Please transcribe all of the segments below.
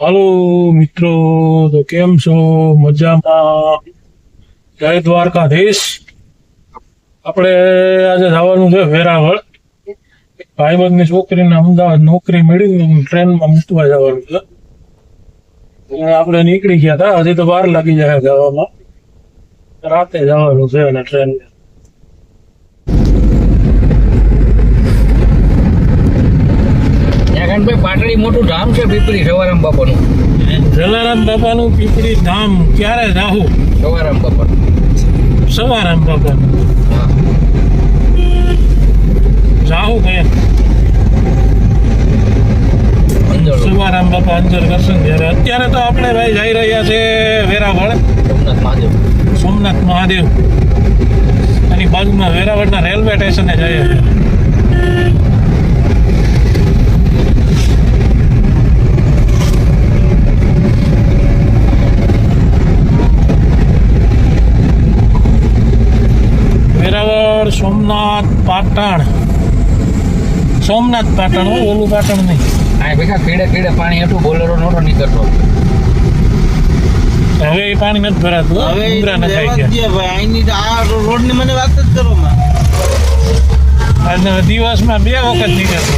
હાલો મિત્રો, તો કેમ છો? મજામાં? જય દ્વારકાધીશ. આપણે આજે જવાનું છે વેરાવળ. ભાઈબંધની છોકરીને અમદાવાદ નોકરી મળી ટ્રેનમાં મૂકવા જવાનું છે. આપણે નીકળી ગયા હતા, હજી તો વાર લાગી જાય જવામાં. રાતે જવાનું છે અને ટ્રેન ત્યાં ભાઈ પાટડી મોટું ધામ છે પીપળી જલારામ બાપાનું? જલારામ બાપાનું પીપળી ધામ ક્યારે રાહુ? સવારામ બાપાનું. સવારામ બાપાનું. રાહુ અંજળ. સવારામ બાપા અંજર કરશે જ્યારે. અત્યારે તો આપણે ભાઈ જઈ રહ્યા છે વેરાવળ. સોમનાથ મહાદેવ. સોમનાથ મહાદેવ. એની બાજુમાં વેરાવળના રેલવે સ્ટેશને જઈએ છીએ વેરાવળ સોમનાથ પાટણ સોમનાથ પાટણ હોય ઓલું પાટણ નહીં. આ ભેગા કેડે કેડે પાણી હતું બોલેરો નોટો નીકળતો. હવે એ પાણી નથી ભરાતું હવે ડુંગરા ન જ ગયા ભાઈ અહીંની આ રોડની મને વાત જ કરો માં. અને દિવસમાં બે વખત નીકળતો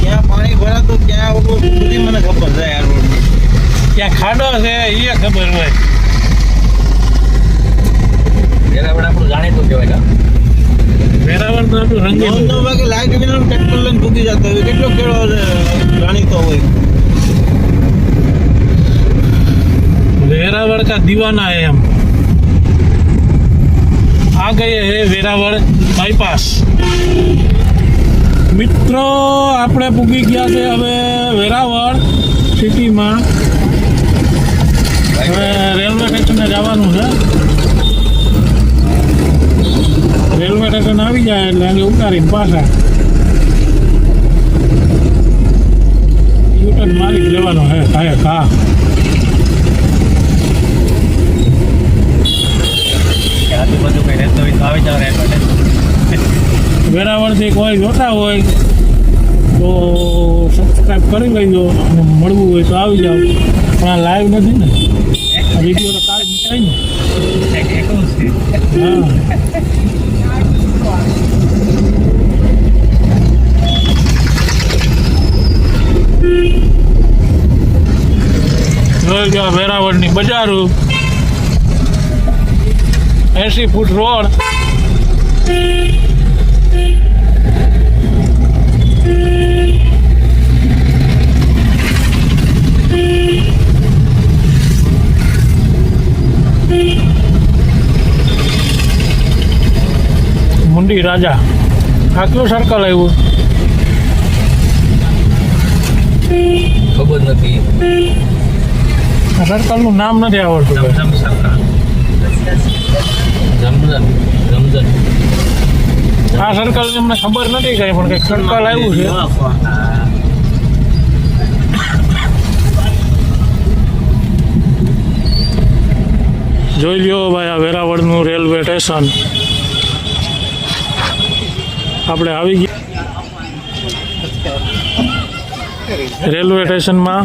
ક્યાં પાણી ભરાતું ક્યાં ઓલું સુધી મને ખબર છે આ રોડની. ક્યાં ખાડો છે એ ખબર હોય. વેરાવળ આપણું જાણીતું કહેવાય કા વેરાવળ તો આપણું નવ રંગીન નવ વાગે લાઈટ વિનાનું ટ્રેક્ટર લઈને ભૂકી હોય. કેટલો ખેડો જાણીતો હોય. વેરાવળ કા દીવાના એમ આ ગયે હે વેરાવળ બાયપાસ મિત્રો આપણે પૂગી ગયા છે હવે વેરાવળ સિટીમાં હવે રેલવે સ્ટેશને જવાનું છે. આવી જાય એટલે અહીં ઉતારીને પાછા યુટર્ન મારી લેવાનો હે કાંઈ કા આજુબાજુ કઈ રહેતો હોય તો આવી જાવ રહેતો વેરાવળથી કોઈ જોતા હોય તો સબસ્ક્રાઈબ કરી લેજો અને મળવું હોય તો આવી જાઓ પણ આ લાઈવ નથી ને આ વીડિયો તો કાલ નીકળાય ને હા ગયો વેરાવળની બજારો. એસી ફૂટ રોડ. મુંડી રાજા. આ કયું સર્કલ આવ્યું? ખબર નથી. આ સર્કલનું નામ નથી આવડતું આ સર્કલ અમને ખબર નથી કઈ પણ કઈ સર્કલ આવ્યું છે. જોઈ લ્યો ભાઈ આ વેરાવળનું રેલવે સ્ટેશન. આપણે આવી ગયા. રેલવે સ્ટેશનમાં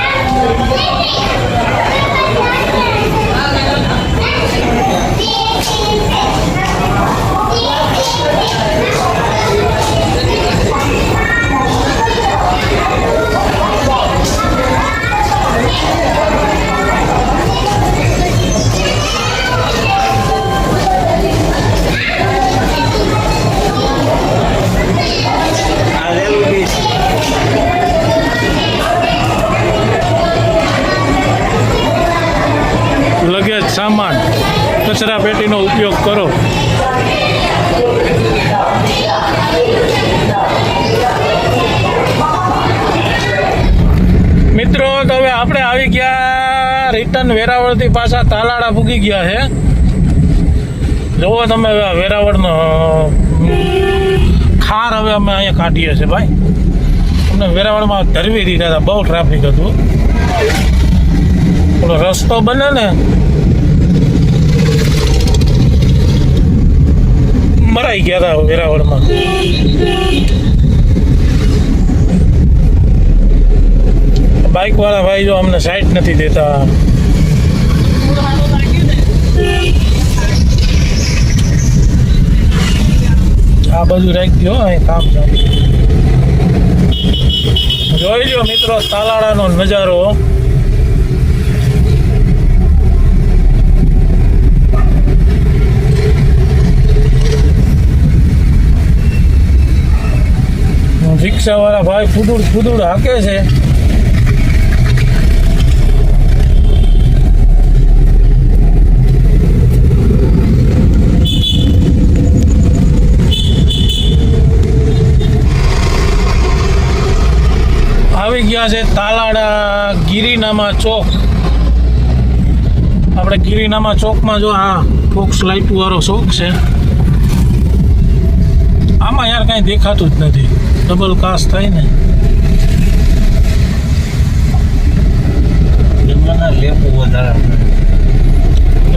સામાન, કચરા પેટીનો ઉપયોગ કરો. મિત્રો, તો હવે આપણે આવી ગયા રિટર્ન વેરાવળથી પાછા તાલાળા ભૂગી ગયા છે. જોવો તમે વેરાવળનો ખાર હવે અમે અહીંયા કાઢીએ છીએ ભાઈ. અમને વેરાવળમાં ધરવી દીધા હતા, બહુ ટ્રાફિક હતું. રસ્તો બને ને મરાઈ ગયા હતા વેરાવળમાં. બાઇક વાળા ભાઈ જો અમને સાઈડ નથી દેતા. આ બધું રાખી અહીં કામ ચાલુ જોઈ લ્યો મિત્રો, તાલાળાનો નજારો. રિક્ષા વાળા ભાઈ ફૂદુડ ફૂદુડ હાકે છે. આવી ગયા છે તાલાડા ગિરિનામા ચોક. આપણે ગિરિનામા ચોકમાં જો આ બોક્સ લાઇટ વાળો ચોક છે. આમાં યાર કાંઈ દેખાતું જ નથી. ડબલ કાસ થાય ને. જમવાના લેપો વધારે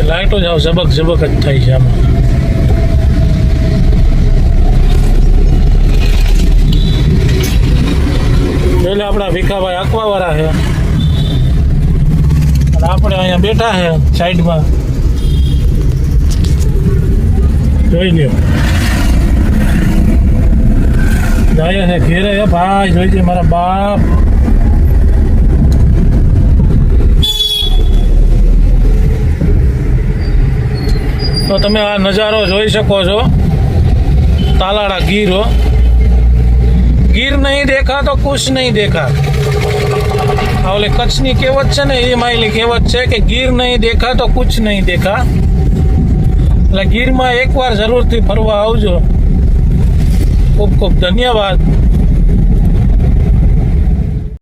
લાઇટો જ આવ ઝબક ઝબક જ થાય છે આમાં. એટલે આપણા ભીખાભાઈ આંકવાવાળા છે. અને આપણે અહીંયા બેઠા છે સાઈડમાં. જોઈ લ્યો. જાય છે ઘેરે હે ભાઈ જોઈજે મારા બાપ. તો તમે આ નજારો જોઈ શકો છો. તાલાળા ગીર ગીર નહીં દેખા તો કુછ નહીં દેખા. ઓલી કચ્છની કહેવત છે ને, એ માયલી કહેવત છે કે ગીર નહીં દેખા તો કુછ નહીં દેખા. એટલે ગીરમાં એકવાર જરૂરથી ફરવા આવજો. ખૂબ ખૂબ ધન્યવાદ.